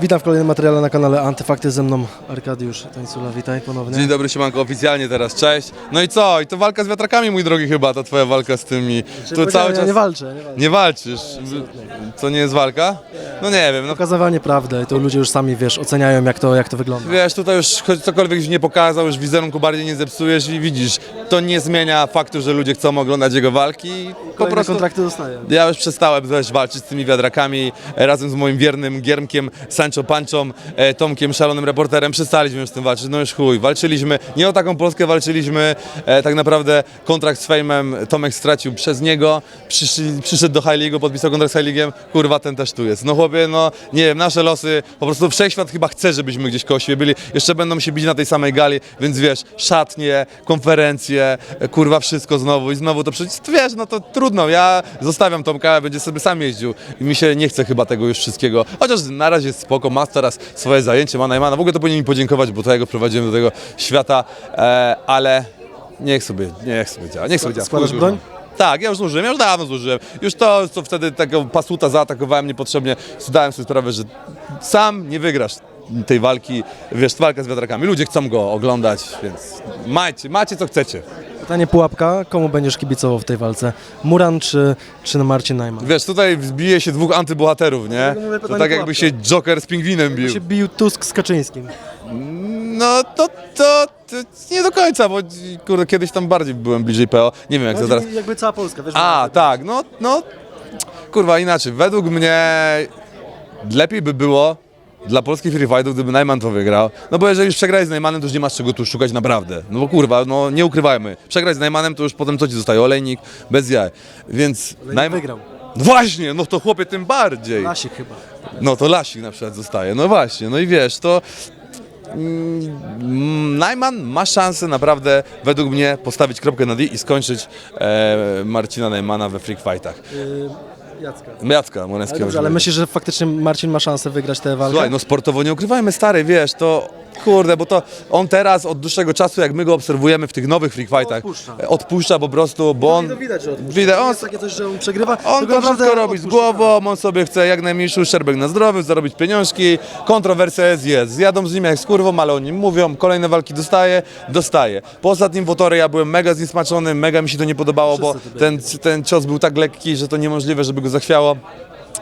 Witam w kolejnym materiale na kanale Antyfakty ze mną Arkadiusz Tańcula, witaj ponownie. Dzień dobry, siemanko, oficjalnie teraz, cześć. No i co? I to walka z wiatrakami, mój drogi, chyba, ta twoja walka z tymi... Tu cały ja czas... nie walczę, nie walczę. Nie walczysz. To nie jest walka? No nie wiem, no Pokazywanie prawdy, to ludzie już sami, wiesz, oceniają jak to, jak to wygląda. wiesz, tutaj już choć cokolwiek już nie pokazał, już wizerunku bardziej nie zepsujesz i widzisz, to nie zmienia faktu, że ludzie chcą oglądać jego walki i po Kolejne prostu... kontrakty dostaję. Ja już przestałem też walczyć z tymi wiadrakami e, razem z moim wiernym Giermkiem, Sancho Panczą, e, Tomkiem, szalonym reporterem. Przestaliśmy już z tym walczyć. No już chuj, walczyliśmy, nie o taką Polskę walczyliśmy. E, tak naprawdę kontrakt z Fejmem Tomek stracił przez niego. Przyszli, przyszedł do High League'u, podpisał kontrakt z High League'em. Kurwa, ten też tu jest. No chłopie, no nie wiem, nasze losy, po prostu wszechświat chyba chce, żebyśmy gdzieś koło siebie byli. Jeszcze będą się bić na tej samej gali, więc wiesz, szatnie, konferencje, e, kurwa, wszystko znowu i znowu to przecież, wiesz, no to trudno. Ja zostawiam Tomka, będzie sobie sam jeździł i mi się nie chce chyba tego już wszystkiego. Chociaż na razie jest spoko, ma teraz swoje zajęcie, ma Najmana. W ogóle to powinien mi podziękować, bo to ja go prowadziłem do tego świata, e, ale niech sobie, niech sobie działa, niech sobie działa. Składasz broń? Tak, ja już zużyłem, ja już dawno zużyłem. Już to, co wtedy tego pasuta zaatakowałem niepotrzebnie, zdałem sobie sprawę, że sam nie wygrasz tej walki, wiesz, walka z wiatrakami. Ludzie chcą go oglądać, więc macie, macie co chcecie. Pytanie pułapka, komu będziesz kibicował w tej walce? Muran czy, czy Marcin Najman? Wiesz, tutaj wbije się dwóch antybohaterów, nie? Dlatego mówię, To pytanie tak jakby się. Joker z pingwinem bił. się bił Tusk z Kaczyńskim. No to, to, to nie do końca, bo kurde, kiedyś tam bardziej byłem bliżej PO. Nie wiem jak to teraz. Jakby cała Polska, wiesz? A, tak, no, no, kurwa, inaczej. Według mnie lepiej by było dla polskich free fightów, gdyby Najman to wygrał. No bo jeżeli już przegrałeś z Najmanem, to już nie masz czego tu szukać naprawdę. No bo kurwa, no nie ukrywajmy. Przegrać z Najmanem, to już potem co ci zostaje? Olejnik, bez jaj. Więc Najman wygrał. Właśnie, no to chłopie tym bardziej. Lasik chyba. No to Lasik na przykład zostaje. No właśnie, no i wiesz, to mm, Najman ma szansę naprawdę, według mnie, postawić kropkę na D i skończyć e, Marcina Najmana we freak fightach. Yy, Jacka. Jacka Ale Moreskiego. dobrze, ale myślisz, że faktycznie Marcin ma szansę wygrać tę walkę? Słuchaj, no sportowo nie ukrywajmy, stary, wiesz, to kurde, bo to on teraz od dłuższego czasu, jak my go obserwujemy w tych nowych freak fightach, odpuszcza. e, odpuszcza po prostu, bo on... To widać, że odpuszcza. Widać, To on, jest takie coś, że on przegrywa. On to wszystko robi z głową, on sobie chce jak najmniejszy uszczerbek na zdrowiu, zarobić pieniążki, kontrowersja jest, jest. Zjadą z nim jak z kurwą, ale o nim mówią, kolejne walki dostaje, dostaje. Po ostatnim wotory ja byłem mega zniesmaczony, mega mi się to nie podobało, bo ten, ten cios był tak lekki, że to niemożliwe, żeby go zachwiało.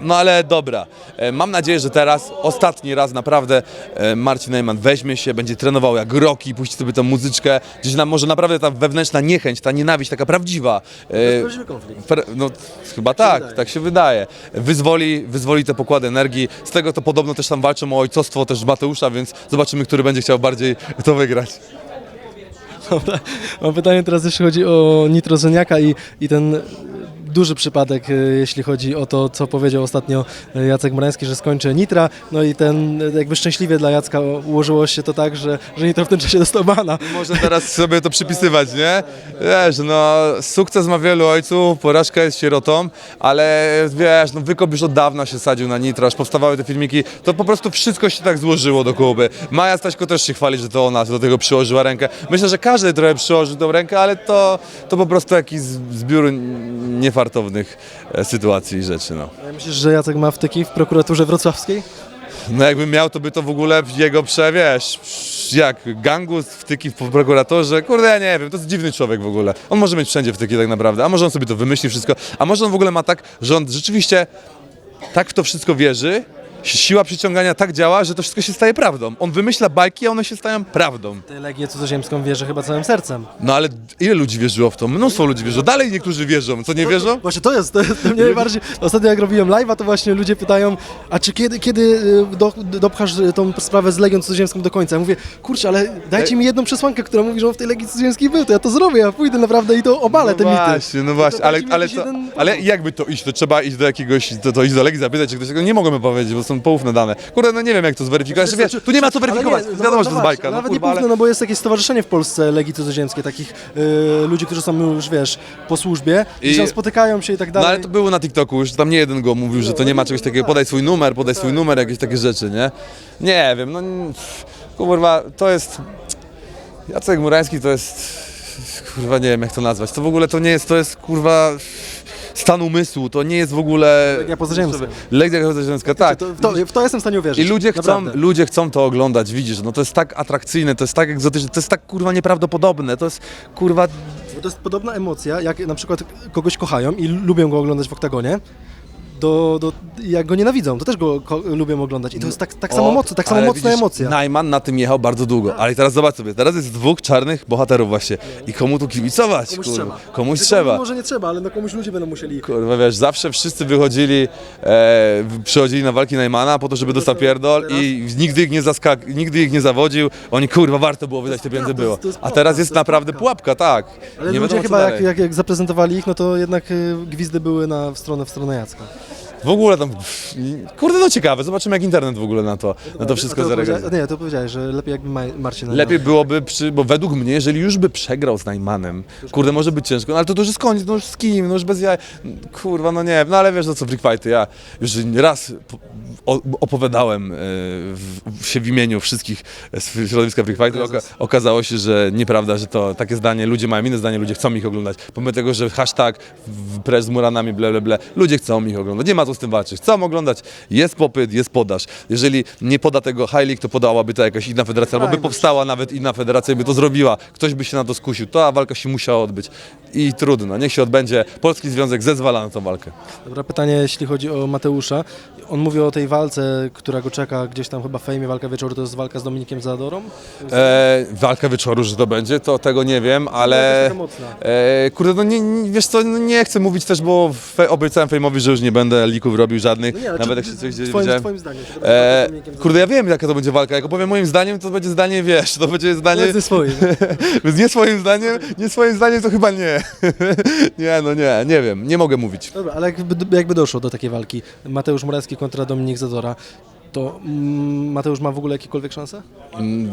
No ale dobra, E, mam nadzieję, że teraz, ostatni raz naprawdę e, Marcin Najman weźmie się, będzie trenował jak roki, puści sobie tą muzyczkę, gdzieś nam może naprawdę ta wewnętrzna niechęć, ta nienawiść taka prawdziwa. e, konflikt. No chyba tak, wydaje. tak się wydaje. Wyzwoli, wyzwoli te pokłady energii. Z tego to podobno też tam walczą o ojcostwo też Mateusza, więc zobaczymy, który będzie chciał bardziej to wygrać. Dobra. Mam pytanie teraz, jeśli chodzi o Nitrozeniaka i, i ten duży przypadek, e, jeśli chodzi o to, co powiedział ostatnio e, Jacek Morański, że skończy Nitra, no i ten, e, jakby szczęśliwie dla Jacka ułożyło się to tak, że, że Nitro w tym czasie dostał bana. Można teraz sobie to przypisywać, nie? Wiesz, no sukces ma wielu ojców, porażka jest sierotą, ale wiesz, no Wykop już od dawna się sadził na nitro, aż powstawały te filmiki, to po prostu wszystko się tak złożyło do kupy. Maja Staśko też się chwali, że to ona do tego przyłożyła rękę. Myślę, że każdy trochę przyłożył tą rękę, ale to, to po prostu jakiś zbiór niefartownych e, sytuacji i rzeczy, no. Myślisz, że Jacek ma wtyki w prokuraturze wrocławskiej? No jakbym miał, to by to w ogóle jego przewiesz. Jak gangus, wtyki w prokuratorze. Kurde, ja nie wiem, to jest dziwny człowiek w ogóle. On może mieć wszędzie wtyki tak naprawdę, a może on sobie to wymyśli wszystko, a może on w ogóle ma tak, że on rzeczywiście tak w to wszystko wierzy, siła przyciągania tak działa, że to wszystko się staje prawdą. On wymyśla bajki, a one się stają prawdą. Tę Legię cudzoziemską wierzę chyba całym sercem. No ale ile ludzi wierzyło w to? Mnóstwo ludzi wierzyło. Dalej niektórzy wierzą. Co nie wierzą? Właśnie to jest, to jest mnie najbardziej. Ostatnio jak robiłem live'a, to właśnie ludzie pytają, a czy kiedy, kiedy y, do, dopchasz y, tą sprawę z Legią Cudzoziemską do końca? Ja mówię, kurczę, ale dajcie mi jedną przesłankę, która mówi, że on w tej Legii Cudzoziemskiej był, to ja to zrobię, ja pójdę naprawdę i to obalę te no mity. właśnie, no właśnie, ale, ale, co, jeden- ale jakby to iść? To trzeba iść do jakiegoś, to, to iść do Legii zapytać, czy ktoś tego nie mogą powiedzieć, bo są poufne dane. Kurde, no nie wiem jak to zweryfikować. Wiesz, tu nie ma co Ale weryfikować, nie, no, wiadomo, że to no jest bajka. No, Nawet kurwa, nie ale... poufne, no bo jest jakieś stowarzyszenie w Polsce Legii Cudzoziemskiej, takich y, ludzi, którzy są już, wiesz, po służbie i I- tam spotykają się i tak No dalej. ale to było na TikToku, już tam nie jeden go mówił, że to nie ma czegoś takiego, podaj swój numer, podaj swój numer, jakieś takie rzeczy, nie? Nie wiem, no kurwa, to jest... Jacek Murański to jest... Kurwa, nie wiem jak to nazwać. To w ogóle to nie jest, to jest kurwa... stan umysłu, to nie jest w ogóle... Legia Pozaziemska. Legia Pozaziemska, tak. To, w, to, w to jestem w stanie uwierzyć. I ludzie chcą, Naprawdę. ludzie chcą to oglądać, widzisz, no to jest tak atrakcyjne, to jest tak egzotyczne, to jest tak kurwa nieprawdopodobne, to jest kurwa... Bo to jest podobna emocja, jak na przykład kogoś kochają i lubią go oglądać w oktagonie, do, do, jak go nienawidzą, to też go ko- lubią oglądać. I to jest tak, tak samo, O, mocno, tak samo ale mocna widzisz, emocja. Najman na tym jechał bardzo długo, ale teraz zobacz sobie, teraz jest dwóch czarnych bohaterów właśnie i komu tu kibicować, Komuś kurwa? trzeba. Komuś Tylko trzeba. Może nie trzeba, ale no komuś ludzie będą musieli. Kurwa, wiesz, zawsze wszyscy wychodzili, e, przychodzili na walki Najmana po to, żeby dostał pierdol i nigdy ich nie zaskak, nigdy ich nie zawodził. Oni, kurwa, warto było wydać te pieniądze było. to jest A pułapka, teraz to jest jest naprawdę pułapka. tak. Ale nie ludzie wiadomo, co chyba jak, dalej. jak, jak zaprezentowali ich, no to jednak y, gwizdy były na, w, stronę, w stronę Jacka. W ogóle tam, pff, kurde, no ciekawe, zobaczymy jak internet w ogóle na to, na to wszystko zareaguje. Nie, to powiedziałeś, że lepiej jakby Marcin. Lepiej byłoby, przy, bo według mnie, jeżeli już by przegrał z Najmanem, kurde, może być ciężko, no ale to, to już jest koniec, no już z kim, no już bez jaj, kurwa, no nie, no ale wiesz, no co, freak fighty, ja już raz po- o, opowiadałem e, w, w, się w imieniu wszystkich z środowiska freak fighty, oka, okazało się, że nieprawda, że to takie zdanie, ludzie mają inne zdanie, ludzie chcą ich oglądać, pomimo tego, że hashtag w- press z muranami, ble, ble, ble, ludzie chcą ich oglądać, nie ma co z tym walczyć, chcą oglądać, jest popyt, jest podaż, jeżeli nie poda tego High League, to podałaby to jakaś inna federacja, albo by powstała nawet inna federacja i by to zrobiła, ktoś by się na to skusił, ta walka się musiała odbyć. I trudno, niech się odbędzie, Polski Związek zezwala na tą walkę. Dobra, pytanie jeśli chodzi o Mateusza. On mówi o tej walce, która go czeka gdzieś tam chyba w fejmie, walka wieczoru, to jest walka z Dominikiem Zadorą? E, walka wieczoru, że to będzie, to tego nie wiem, ale... E, kurde, no nie, nie, wiesz co, no nie chcę mówić też, bo fe, obiecałem Fejmowi, że już nie będę lików robił żadnych, No nie, ale nawet czy, jak się coś twoim, widziałem. twoim zdaniem. E, kurde, ja wiem jaka to będzie walka, jak opowiem moim zdaniem, to będzie zdanie, wiesz, to będzie zdanie... Swoim. Nie swoim zdaniem, nie swoim zdaniem to chyba nie. nie, no nie, nie wiem, nie mogę mówić. Dobra, ale jakby, jakby doszło do takiej walki, Mateusz Morański kontra Dominik Zadora, to mm, Mateusz ma w ogóle jakiekolwiek szanse? Mm,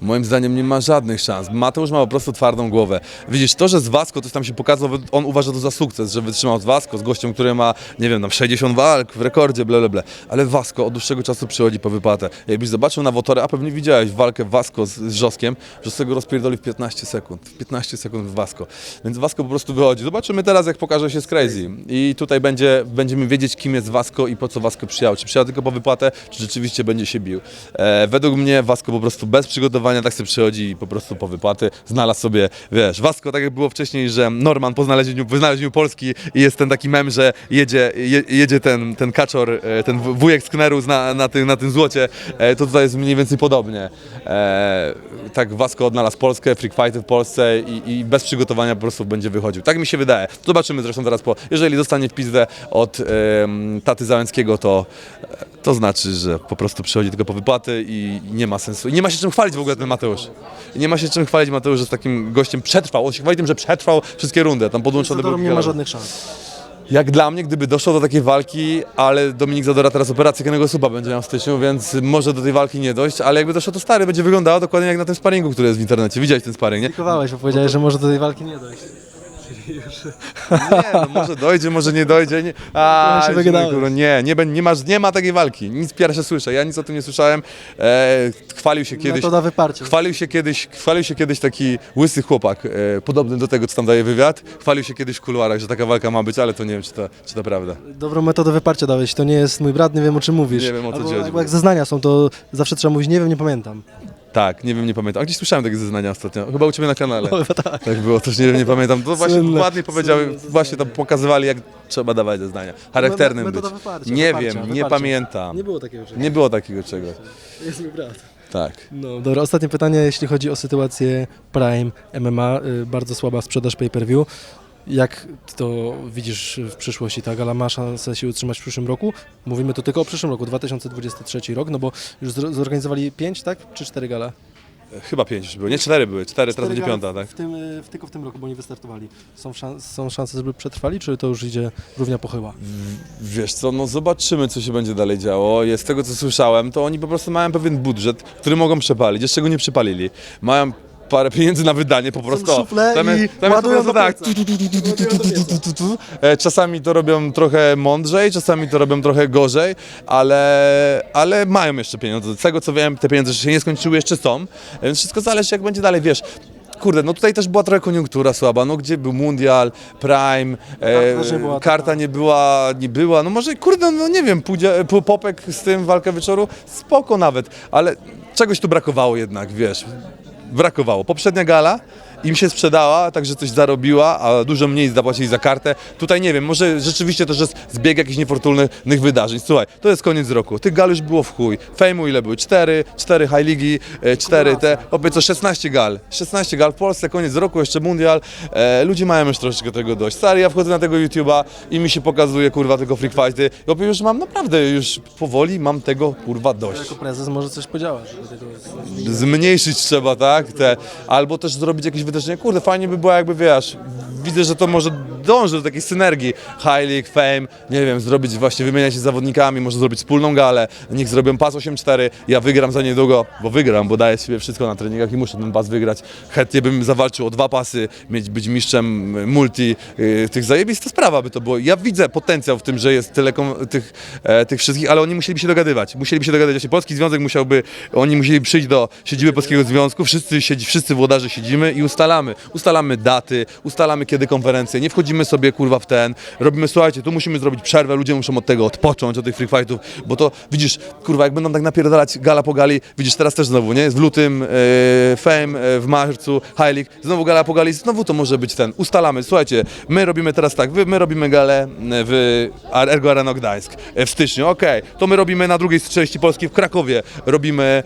Moim zdaniem nie ma żadnych szans. Mateusz ma po prostu twardą głowę. Widzisz, to, że z Vasco coś tam się pokazał, on uważa to za sukces, że wytrzymał z Vasco, z gościem, który ma, nie wiem, tam 60 walk w rekordzie, ble, ble, ble. Ale Vasco od dłuższego czasu przychodzi po wypłatę. Jakbyś zobaczył na Wotorę, a pewnie widziałeś walkę Vasco z, z Żoskiem, że z tego rozpierdoli w 15 sekund. W 15 sekund w Vasco. Więc Vasco po prostu wychodzi. Zobaczymy teraz, jak pokaże się z Crazy. I tutaj będzie, będziemy wiedzieć, kim jest Vasco i po co Vasco przyjechał. Czy przyjechał tylko po wypłatę, czy rzeczywiście będzie się bił. E, według mnie Vasco po prostu bez przygotowania tak sobie przychodzi i po prostu po wypłaty znalazł sobie, wiesz, Vasco tak jak było wcześniej, że Norman po znalezieniu, po znalezieniu Polski i jest ten taki mem, że jedzie, je, jedzie ten, ten kaczor, e, ten wujek z Knerus na, na, tym, na tym złocie, e, to tutaj jest mniej więcej podobnie. E, tak Vasco odnalazł Polskę, freak fighty w Polsce i, i bez przygotowania po prostu będzie wychodził. Tak mi się wydaje. Zobaczymy zresztą teraz po, jeżeli dostanie w pizdę od em, taty Załęckiego, to, to znaczy, że po prostu przychodzi tylko po wypłaty i nie ma sensu. I nie ma się czym chwalić w ogóle ten Mateusz. I nie ma się czym chwalić Mateusz, że z takim gościem przetrwał. On się chwali tym, że przetrwał wszystkie rundy. Tam podłączone Zadorą były nie ma żadnych szans. jak dla mnie, gdyby doszło do takiej walki, ale Dominik Zadora teraz operację kręgosłupa będzie miał w styczniu, więc może do tej walki nie dojść, ale jakby doszło to stary, będzie wyglądało dokładnie jak na tym sparingu, który jest w internecie. Widziałeś ten sparing, nie? Kowałeś, bo powiedziałeś, że może do tej walki nie dojść. Nie, no może dojdzie, może nie dojdzie. Nie. A, się już mówię, kurwa, nie, nie, bę- nie, ma, nie ma takiej walki. Nic pierwsze słyszę, ja nic o tym nie słyszałem. E, chwalił się kiedyś. Metoda wyparcia. Chwalił się, kiedyś, chwalił się kiedyś taki łysy chłopak, e, podobny do tego, co tam daje wywiad. Chwalił się kiedyś w kuluarach, że taka walka ma być, ale to nie wiem, czy to, czy to prawda. Dobrą metodę wyparcia dałeś, to nie jest mój brat, nie wiem o czym mówisz. Nie wiem, o co Albo, ci chodzi. albo jak zeznania są, to zawsze trzeba mówić, nie wiem, nie pamiętam. Tak, nie wiem, nie pamiętam. A gdzieś słyszałem takie zeznania ostatnio. Chyba u Ciebie na kanale. Chyba tak. Tak było, też nie wiem, nie pamiętam. To właśnie Słynne, ładnie powiedziały, słynne zeznania. właśnie tam pokazywali, jak trzeba dawać zeznania. Charakternym być. Metoda wyparcia, Nie wyparcia, wiem, nie wyparcia. pamiętam. Nie było takiego czegoś. Nie było takiego czegoś. Jest mój brat. Tak. No dobra, ostatnie pytanie, jeśli chodzi o sytuację Prime MMA, y, bardzo słaba sprzedaż pay-per-view. Jak to widzisz w przyszłości? Ta gala ma szansę się utrzymać w przyszłym roku? Mówimy tu tylko o przyszłym roku, 2023 rok, no bo już zorganizowali 5, tak? Czy 4 gale? Chyba pięć już były. Nie, cztery były. Cztery, teraz będzie piąta, tak? W tym, y, w, tylko w tym roku, bo oni wystartowali. Są, szan- są szanse, żeby przetrwali, czy to już idzie równia pochyła? Wiesz co, no zobaczymy, co się będzie dalej działo. Jest z tego, co słyszałem, to oni po prostu mają pewien budżet, który mogą przepalić. Jeszcze go nie przepalili. Mają parę pieniędzy na wydanie po prostu. szufle Tam i jest- tam jest po ładują prostu do tak. pieca. tu, tu, tu, tu, tu, tu, tu, tu, tu, tu. E, Czasami to robią trochę mądrzej, czasami to robią trochę gorzej, ale, ale mają jeszcze pieniądze. Z tego co wiem, te pieniądze się nie skończyły, jeszcze są. Więc wszystko zależy, jak będzie dalej, wiesz. kurde, no tutaj też była trochę koniunktura słaba, no gdzie był Mundial, Prime, e, nie była karta nie była, nie była, no może kurde, no nie wiem, pójdzie, po- Popek z tym walkę wieczoru, spoko nawet, ale czegoś tu brakowało jednak, wiesz, brakowało. Poprzednia gala im się sprzedała, także coś zarobiła, a dużo mniej zapłacili za kartę. Tutaj nie wiem, może rzeczywiście to, jest zbieg jakichś niefortunnych wydarzeń. Słuchaj, to jest koniec roku. Tych gal już było w chuj. Fejmu ile były? Cztery, cztery High Ligi, e, cztery te, opie co 16 gal. 16 gal w Polsce, koniec roku, jeszcze mundial. E, ludzie mają już troszeczkę tego dość. Stary, ja wchodzę na tego YouTube'a i mi się pokazuje, kurwa, tylko freak fighty. Opie już mam naprawdę, już powoli mam tego, kurwa, dość Jako prezes może coś podziałać. żeby tego- zmniejszyć trzeba, tak? Te, albo też zrobić jakieś wydarzenie. Kurde, fajnie by było jakby, wiesz, widzę, że to może dąży do takiej synergii. High League, Fame, nie wiem, zrobić właśnie, wymieniać się zawodnikami, może zrobić wspólną galę, niech zrobią pas 8-4, ja wygram za niedługo, bo wygram, bo daję z siebie wszystko na treningach i muszę ten pas wygrać. Chętnie bym zawalczył o dwa pasy, mieć, być mistrzem multi, yy, tych zajebista sprawa by to było. Ja widzę potencjał w tym, że jest tyle tych, e, tych wszystkich, ale oni musieliby się dogadywać. Musieliby się dogadywać. Polski Związek musiałby, oni musieli przyjść do siedziby Polskiego Związku, wszyscy, siedzi, wszyscy włodarze siedzimy i ustalamy. Ustalamy daty, ustalamy kiedy konferencje, nie wchodzimy sobie kurwa w ten, robimy, słuchajcie, tu musimy zrobić przerwę, ludzie muszą od tego odpocząć, od tych free fightów, bo to widzisz, kurwa, jak będą tak napierdalać gala po gali, widzisz, teraz też znowu, nie? Jest w lutym, e, Fame, e, w marcu, High League, znowu gala po gali, znowu to może być ten, ustalamy, słuchajcie, my robimy teraz tak, wy, my robimy galę e, w Ergo Arena Gdańsk w styczniu, okej, to my robimy na drugiej części Polski w Krakowie, robimy e,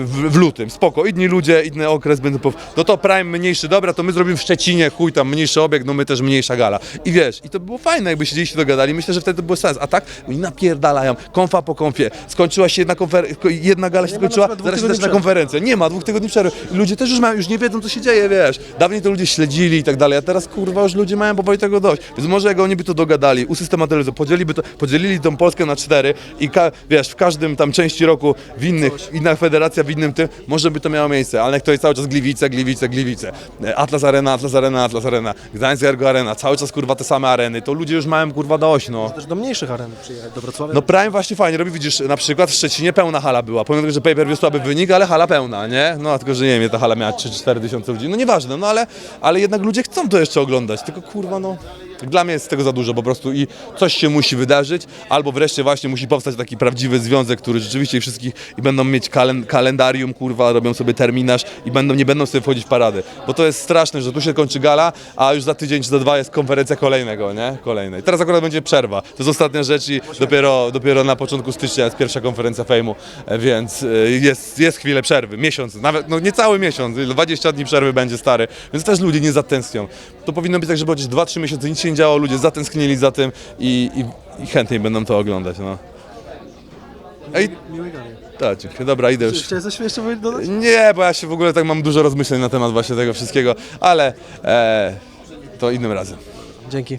w, w lutym, spoko, inni ludzie, inny okres będą, no to Prime mniejszy, dobra, to my zrobimy w Szczecinie, chuj tam, mniejszy obieg, no my też mniejsza gala. I wiesz, i to było fajne, jakby siedzieli się dogadali, myślę, że wtedy to był sens, a tak, oni napierdalają, konfa po konfie, skończyła się jedna konfer- jedna gala się skończyła, zaraz się zaczyna konferencja, nie ma dwóch tygodni przerwy, ludzie też już mają, już nie wiedzą, co się dzieje, wiesz, dawniej to ludzie śledzili i tak dalej, a teraz, kurwa, już ludzie mają powoli tego dość, więc może jak oni by to dogadali, usystematyzowali, podzielili, to, podzielili tą Polskę na cztery i, wiesz, w każdym tam części roku w innych, inna federacja w innym tym, może by to miało miejsce, ale jak to jest cały czas Gliwice, Gliwice, Gliwice, E, Atlas Arena, Atlas Arena, Atlas Arena, Gdańsk Ergo Arena, cały czas, kurwa, te same areny, to ludzie już mają, kurwa, dość, no. Też do mniejszych aren przyjechać, do Wrocławia. No Prime właśnie fajnie robi, widzisz, na przykład w Szczecinie pełna hala była, pomimo tego, że pay-per-view słaby wynik, ale hala pełna, nie? No tylko, że nie wiem, ta hala miała 3-4 tysiące ludzi, no nieważne, no ale, ale jednak ludzie chcą to jeszcze oglądać, tylko kurwa, no... Dla mnie jest tego za dużo po prostu i coś się musi wydarzyć, albo wreszcie właśnie musi powstać taki prawdziwy związek, który rzeczywiście ich wszystkich i będą mieć kalen, kalendarium, kurwa, robią sobie terminarz i będą, nie będą sobie wchodzić w parady. Bo to jest straszne, że tu się kończy gala, a już za tydzień czy za dwa jest konferencja kolejnego, nie? Kolejnej. Teraz akurat będzie przerwa. To jest ostatnia rzecz i dopiero, dopiero na początku stycznia jest pierwsza konferencja fejmu, e, więc e, jest, jest chwilę przerwy, miesiąc, nawet no niecały miesiąc, 20 dni przerwy będzie stary, więc też ludzie nie zatęsknią. To powinno być tak, żeby chociaż 2-3 miesiące nic się nie działo, ludzie zatęsknili za tym i, i, i chętniej będą to oglądać, no. Ej, Miłej gali. tak, dziękuję. dobra, idę już. Chciałeś coś jeszcze dodać? Nie, bo ja się w ogóle tak mam dużo rozmyśleń na temat właśnie tego wszystkiego, ale e, to innym razem. Dzięki.